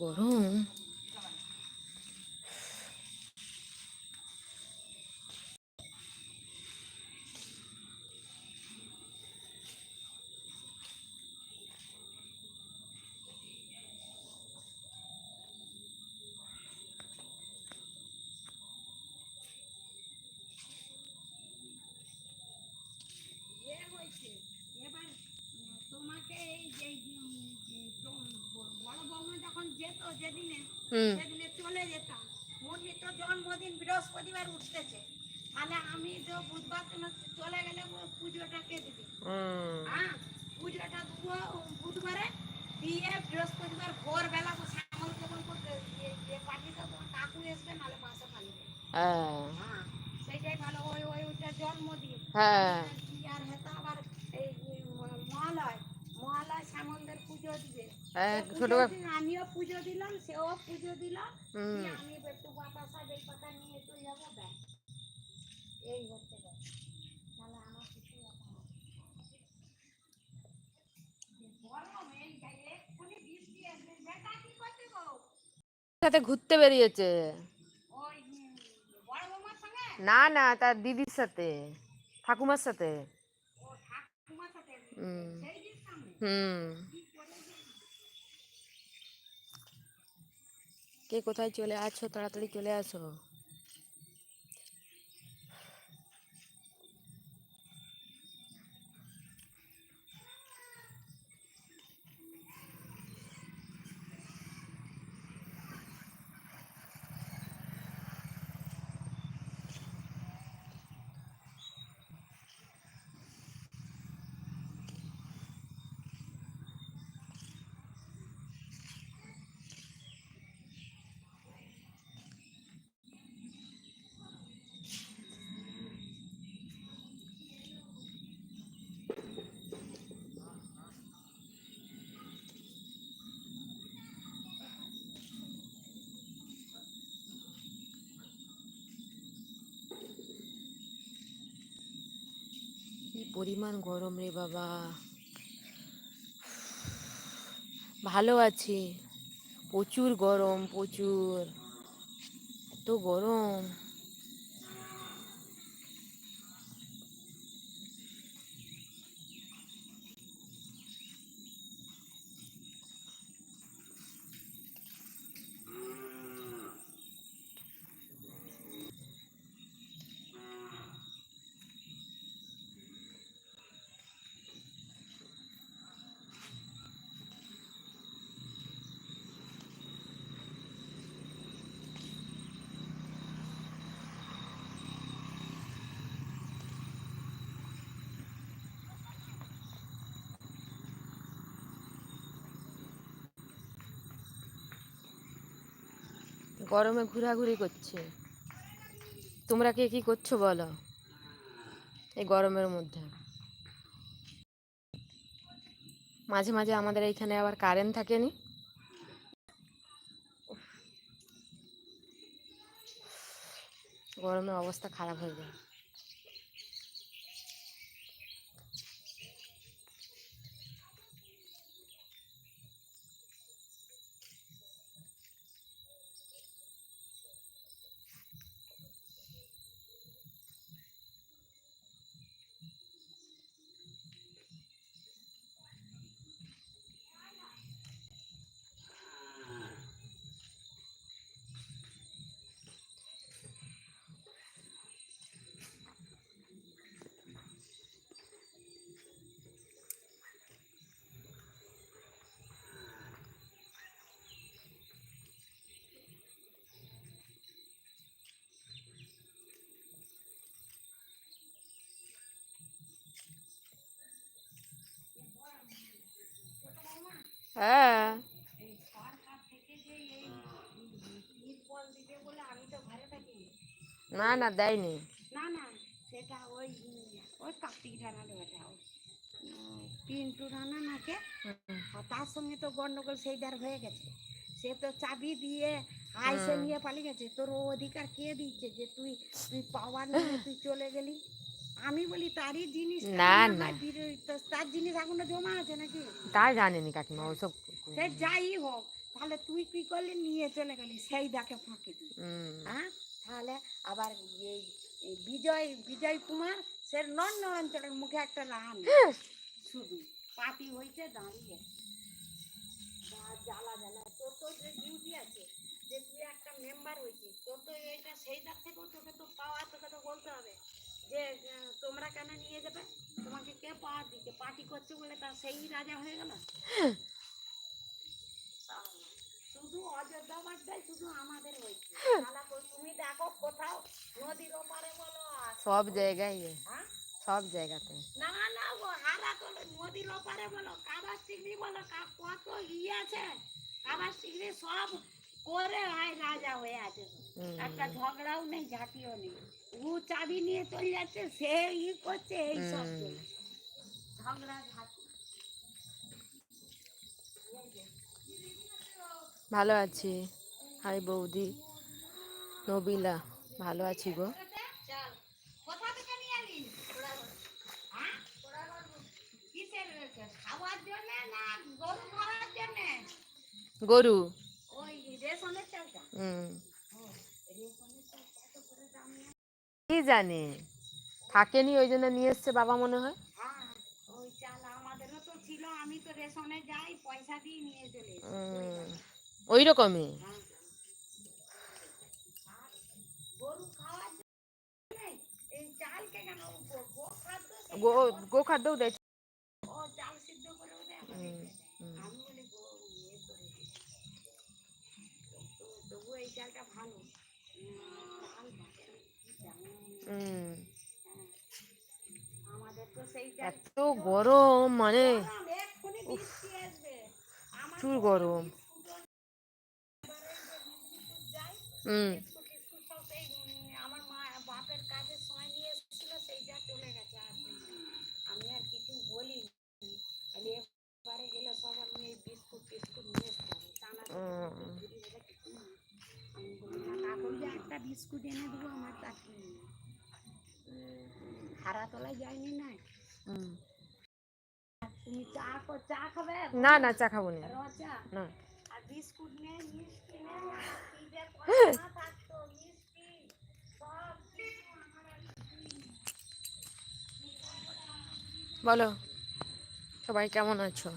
গরম এ হয়েছে এবার উম, তোমাকে এই যে উম, যে তো- ব- বড় বৌমা যখন যেদিনে সেদিনে চলে যেতাম। মুরগি তো জন্মদিন বৃহস্পতিবার উঠতেছে। তাহলে আমি তো বুধবার চলে গেলে পুজোটা কে দিবি? হ্যাঁ পুজোটা দেবো বুধবারে দিয়ে বৃহস্পতিবার ভোরবেলা শ্যামল কেমন করতে পাঠিয়ে তোমার কাকু আসবে নাহলে মাসে পালিয়ে হ্যাঁ। সেইটাই ভালো। ওই ওই ওইটা জন্মদিন। হ্যাঁ। আর হেতা আবার এই মহালয় মহালয় শ্যামলদের পুজো দিবে। হ্যাঁ ছোট দিলাম পুজো দিল হুম। আমি একটু বাতাসা বেলপাতা নিয়ে চলে যাব ব্যাস। এই হচ্ছে তাহলে আমার কিছু সাথে ঘুরতে বেরিয়েছে। না না তার দিদির সাথে ঠাকুমার সাথে। হুম। হুম কি করে যে কে কোথায় চলে আছো তাড়াতাড়ি চলে আসো। পরিমাণ গরম রে বাবা। ভালো আছি। প্রচুর গরম প্রচুর। এত গরম। গরমে ঘোরাঘুরি করছে। তোমরা কে কি করছ বলো? এই গরমের মধ্যে। মাঝে মাঝে আমাদের এইখানে আবার কারেন্ট থাকেনি। গরমের অবস্থা খারাপ হয়ে যায়। থাকি না না দেয়নি। না না সেটা ওই ওই কার্তিক রানা ওটা পিন্টু রানা নাকে? আর তার সঙ্গে তো গন্ডগোল সেইটার হয়ে গেছে। সে তো চাবি দিয়ে আইসে। নিয়ে পালিয়ে গেছে। তোর ও অধিকার কে দিচ্ছে যে তুই তুই পাওয়ার নিয়ে তুই চলে গেলি? আমি বলি তারই জিনিস না, না। তো তার জিনিস এখনও জমা আছে নাকি? তাই জানেনি কাকিমা ওসব সে যাই হোক তাহলে তুই কি করলি? নিয়ে চলে গেলি সেই ডাকে ফাঁকি দিই হ্যাঁ? তাহলে আবার এই বিজয় বিজয় কুমার সে নন্দ অঞ্চলের মুখে একটা রান শুধু পার্টি হয়েছে দাঁড়িয়ে। জ্বালা জ্বালা। তোর তো যে ডিউটি আছে যে তুই একটা মেম্বার হয়েছিস তোর তো এইটা সেই দাগ থেকেও তোকে তো পাওয়া তোকে তো বলতে হবে। যে তোমরা কেন নিয়ে যাবে? তোমাকে কে পাওয়ার দিচ্ছে পার্টি করছে বলে তার সেই রাজা হয়ে গেল? শুধু অযোধ্যা বাদটাই শুধু আমাদের হয়েছে। তুমি দেখো কোথাও নদীর ওপারে বলো সব জায়গায় হ্যাঁ? সব জায়গাতে। না না গো হারা তো নদীর ওপারে বলো কাবার চিংড়ি বলো কত ইয়ে আছে? কাবার চিংড়ি সব করে হয় রাজা হয়ে আছে একটা ঝগড়াও নেই ঝাঁটিও নেই। ও চাবি নিয়ে চলে যাচ্ছে সে ই করছে এই সব ঝগড়া ঝাঁটি। ভালো আছি। হাই বৌদি নবিলা ভালো আছি গো। হ্যাঁ? গরু। কি জানে? থাকেনি ওই জন্য নিয়ে এসছে বাবা মনে হয়? ওই তো ছিল আমি তো রেশনে যাই গো খাদ্যও দেয়। চালটা ভালো। হ্যাঁ। আমাদের তো সেই এত গরম মানে প্রচুর গরম। হুম বিস্কুট টিস্কুট সব সেই, উম, আমার মা বাপের কাজের সময় নিয়ে এসেছিল সেইটা চলে গেছে আর আমি আর কিছু বলি খালি এবারে গেলে সব আমি এই বিস্কুট টিস্কুট নিয়ে আসতে হবে টানা উম। ঝুড়ি ভরে কিছু না। আমি বলি না কাকুর যে একটা বিস্কুট এনে দেবো আমার চাকরি হারা তলায় যায়নি না। তুমি চা চা খাবে? না না চা খাব না। না। আর বিস্কুট মিষ্টি নে কি যে কথা থাকতো মিষ্টি সব কিছু আমার আর বলো সবাই কেমন আছো?